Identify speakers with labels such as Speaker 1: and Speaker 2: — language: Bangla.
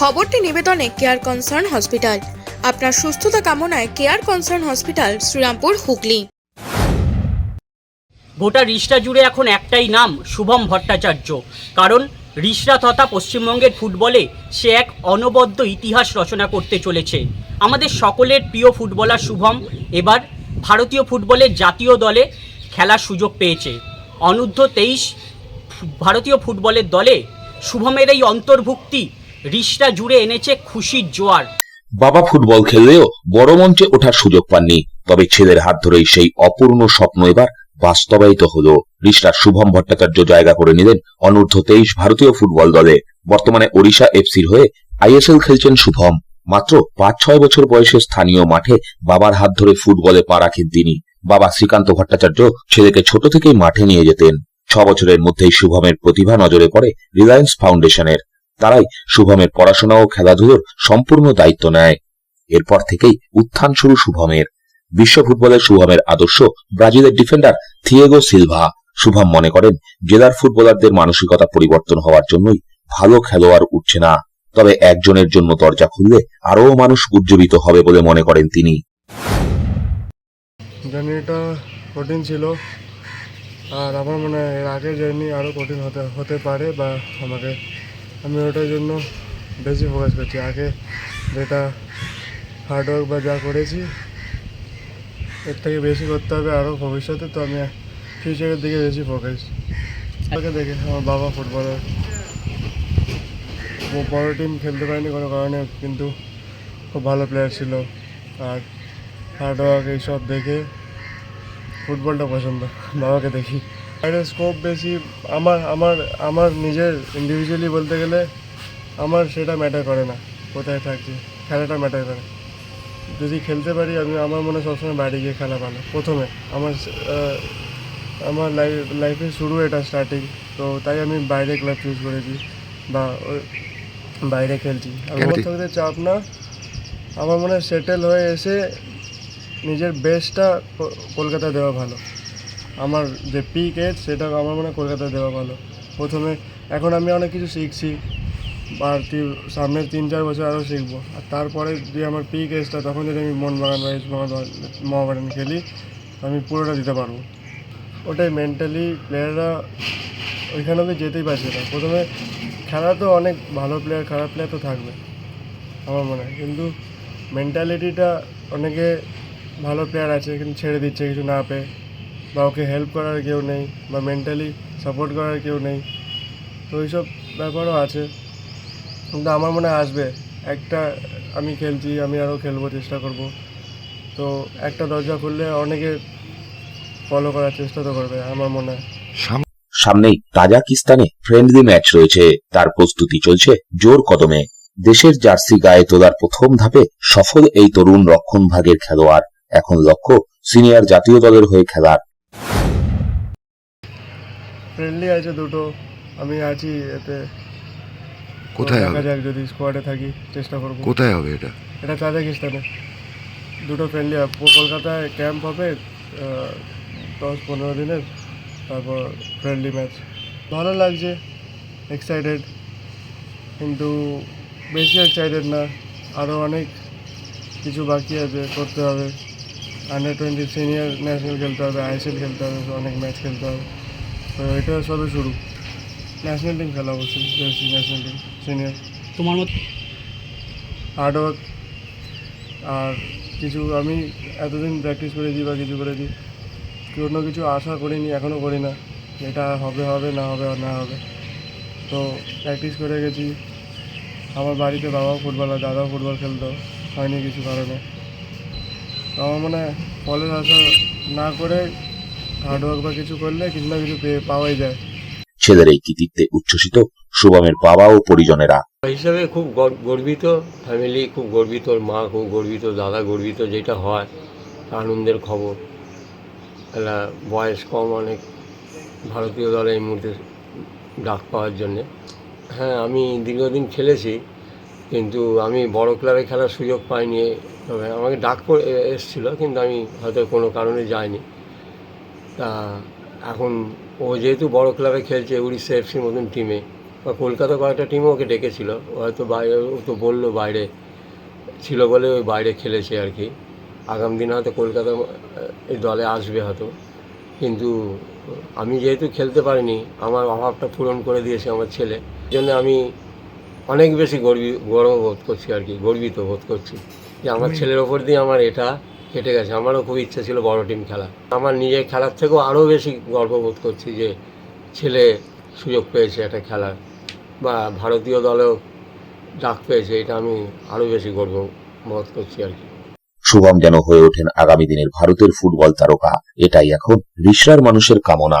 Speaker 1: খবরটি নিবেদনে কেয়ার কনসার্ন হসপিটাল আপনার সুস্থতা কামনায় care concern hospital Srirampur, Hooghly.
Speaker 2: গোটা রিষ্টা জুড়ে এখন একটাই নাম, শুভম ভট্টাচার্য। কারণ রিষড়া তথা পশ্চিমবঙ্গের ফুটবলে সে এক অনবদ্য ইতিহাস রচনা করতে চলেছে। আমাদের সকলের প্রিয় ফুটবলার শুভম এবার ভারতীয় ফুটবলের জাতীয় দলে খেলার সুযোগ পেয়েছে। অনূর্ধ্ব তেইশ ভারতীয় ফুটবলের দলে শুভমের এই অন্তর্ভুক্তি রিষড়া জুড়ে এনেছে খুশির জোয়ার।
Speaker 3: বাবা ফুটবল খেললেও বড় মঞ্চে ওঠার সুযোগ পাননি, তবে ছেলের হাত ধরেই সেই অপূর্ণ স্বপ্ন এবার বাস্তবায়িত হলো। রিষ্টার শুভম ভট্টাচার্য জায়গা করে নিলেন অনূর্ধ্ব তেইশ ভারতীয় ফুটবল দলে। বর্তমানে ওড়িশা এফসির হয়ে আইএসএল খেলছেন শুভম। মাত্র পাঁচ ছয় বছর বয়সে স্থানীয় মাঠে বাবার হাত ধরে ফুটবলে পা রাখেন তিনি। বাবা শ্রীকান্ত ভট্টাচার্য ছেলেকে ছোট থেকেই মাঠে নিয়ে যেতেন। ছ বছরের মধ্যেই শুভমের প্রতিভা নজরে পড়ে রিলায়েন্স ফাউন্ডেশনের। তারাই শুভমের পড়াশোনা ও খেলাধুলোর সম্পূর্ণ দায়িত্ব নেয়। এরপর থেকেই উত্থান শুরু শুভমের। বিশ্ব ফুটবলের শুভমের আদর্শ ব্রাজিলের ডিফেন্ডার থিয়েগো সিলভা। শুভম মনে করেন, জেলার ফুটবলারদের মানসিকতা পরিবর্তন হওয়ার জন্যই ভালো খেলোয়াড় উঠছে না। তবে একজনের জন্য দরজা খুললে আরও মানুষ উজ্জীবিত হবে বলে মনে করেন তিনি।
Speaker 4: জার্নিটা কঠিন ছিল। আর আমার মনে হয় এর আগের জার্নি আরও কঠিন হতে হতে পারে বা আমাকে আমি ওটার জন্য বেশি ফোকাস করছি। আগে যেটা হার্ডওয়ার্ক বা যা করেছি, এর থেকে বেশি করতে হবে আরও ভবিষ্যতে, তো আমি ফিউচারের দিকে বেশি ফোকাস তাকে দেখে আমার বাবা ফুটবলার বড় টিম খেলতে পারেনি কোনো কারণে, কিন্তু খুব ভালো প্লেয়ার ছিল। আর হার্ডওয়ার্ক এইসব দেখে ফুটবলটা পছন্দ, বাবাকে দেখি। বাইরে স্কোপ বেশি আমার আমার আমার নিজের ইন্ডিভিজুয়ালি বলতে গেলে আমার সেটা ম্যাটার করে না কোথায় থাকছি খেলাটা ম্যাটার করে। যদি খেলতে পারি আমি আমার মনে হয় সবসময় বাইরে গিয়ে খেলা ভালো প্রথমে। আমার আমার লাইফ লাইফের শুরু এটা স্টার্টিং তো তাই আমি বাইরে ক্লাব চুজ করেছি বা ওই- বাইরে খেলছি। আর থাকতে চাপ না আমার মনে হয় সেটেল হয়ে এসে নিজের বেস্টটা কলকাতা দেওয়া ভালো। আমার যে পিক এজ সেটা আমার মনে হয় কলকাতা দেওয়া ভালো। প্রথমে এখন আমি অনেক কিছু শিখছি, আর সামনের তিন, চার বছর আরও শিখব। আর তারপরে যে আমার পিক এজটা তখন যদি আমি মোহনবাগান বা মহাবাগান খেলি, আমি পুরোটা দিতে পারব। ওটাই মেন্টালি প্লেয়াররা ওইখানে অব্দি যেতেই পারছে না। প্রথমে খেলা তো অনেক ভালো প্লেয়ার খারাপ প্লেয়ার তো থাকবে, আমার মনে হয়। কিন্তু মেন্টালিটিটা অনেকে ভালো প্লেয়ার আছে, কিন্তু ছেড়ে দিচ্ছে, কিছু না পেয়ে। বা ওকে হেল্প করার কেউ নেই বা মেন্টালি সাপোর্ট করার কেউ নেই। তো এইসব ব্যাপারও আছে। কিন্তু আমার মনে আসবে। একটা আমি খেলছি, আমি আরও খেলব, চেষ্টা করব। তো একটা দরজা খুললে অনেকে ফলো করার চেষ্টা তো করবে, আমার মনে হয়।
Speaker 3: সামনেই তাজাকিস্তানে ফ্রেন্ডলি ম্যাচ রয়েছে। তার প্রস্তুতি চলছে জোর কদমে। দেশের জার্সি গায়ে তোলার প্রথম ধাপে সফল এই তরুণ রক্ষণ ভাগের খেলোয়াড়। এখন লক্ষ্য সিনিয়র জাতীয় দলের হয়ে খেলার।
Speaker 4: ফ্রেন্ডলি আছে দুটো। আমি আছি এতে।
Speaker 5: কোথায়
Speaker 4: দেখা
Speaker 5: হবে?
Speaker 4: যাক যদি স্কোয়াডে থাকি চেষ্টা করব।
Speaker 5: কোথায় হবে এটা?
Speaker 4: এটা কাজাকিস্তানে দুটো ফ্রেন্ডলি কলকাতায় ক্যাম্প হবে দশ পনেরো দিনের। তারপর ফ্রেন্ডলি ম্যাচ ভালো লাগছে এক্সাইটেড কিন্তু বেশি এক্সাইটেড না। আরও অনেক কিছু বাকি আছে করতে হবে। আন্ডার টোয়েন্টি সিনিয়র ন্যাশনাল খেলতে হবে আইএসএল খেলতে হবে অনেক ম্যাচ খেলতে হবে। তো এটা সবে শুরু। ন্যাশনাল টিম খেলা অবশ্যই জার্সি ন্যাশনাল টিম সিনিয়র
Speaker 2: তোমার মত?
Speaker 4: হার্ডওয়ার্ক আর কিছু আমি এতদিন প্র্যাকটিস করেছি বা কিছু করেছি কোনো কিছু আশা করিনি এখনও করি না। এটা হবে হবে না হবে না হবে। তো প্র্যাকটিস করে গেছি। আমার বাড়িতে বাবাও ফুটবলার দাদাও ফুটবল খেলতো হয়নি কিছু কারণে। আমার মনে হয় ফলের আশা না করে হার্ডওয়ার্ক বা কিছু করলে কিছু না কিছু পেয়ে পাওয়াই যায়।
Speaker 3: ছেলের এই কৃতিত্বে উচ্ছ্বসিত শুভমের বাবা ও পরিজনেরা।
Speaker 6: হিসাবে খুব গর্বিত ফ্যামিলি খুব গর্বিত মা খুব গর্বিত দাদা গর্বিত যেটা হয় আনন্দের খবর। বয়স কম অনেক ভারতীয় দলে এই মুহূর্তে ডাক পাওয়ার জন্যে। হ্যাঁ আমি দীর্ঘদিন খেলেছি কিন্তু আমি বড় ক্লাবে খেলার সুযোগ পাইনি। তবে আমাকে ডাক পড়ে এসেছিল কিন্তু আমি হয়তো কোনো কারণে যাইনি। তা এখন ও যেহেতু বড় ক্লাবে খেলছে উড়িষ্যা এফসির মতন টিমে বা কলকাতা কয়েকটা টিমও ওকে ডেকেছিল ও হয়তো বাইরে ও তো বলল বাইরে ছিল বলে ওই বাইরে খেলেছে আর কি। আগামী দিনে হয়তো কলকাতা এই দলে আসবে হয়তো। কিন্তু আমি যেহেতু খেলতে পারিনি আমার অভাবটা পূরণ করে দিয়েছে আমার ছেলে। এই জন্য আমি অনেক বেশি গর্বি গর্ব বোধ করছি আর কি গর্বিত বোধ করছি যে আমার ছেলের ওপর দিয়ে আমার এটা কেটে গেছে। আমারও খুব ইচ্ছা ছিল বড় টিম খেলা আমার নিজের খেলার থেকেও আরও বেশি গর্ববোধ করছি যে ছেলে সুযোগ পেয়েছে একটা খেলার বা ভারতীয় দলেও ডাক পেয়েছে, এটা আমি আরও বেশি গর্ববোধ করছি আর কি।
Speaker 3: শুভম যেন হয়ে ওঠেন আগামী দিনের ভারতের ফুটবল তারকা, এটাই এখন রিশরার মানুষের কামনা।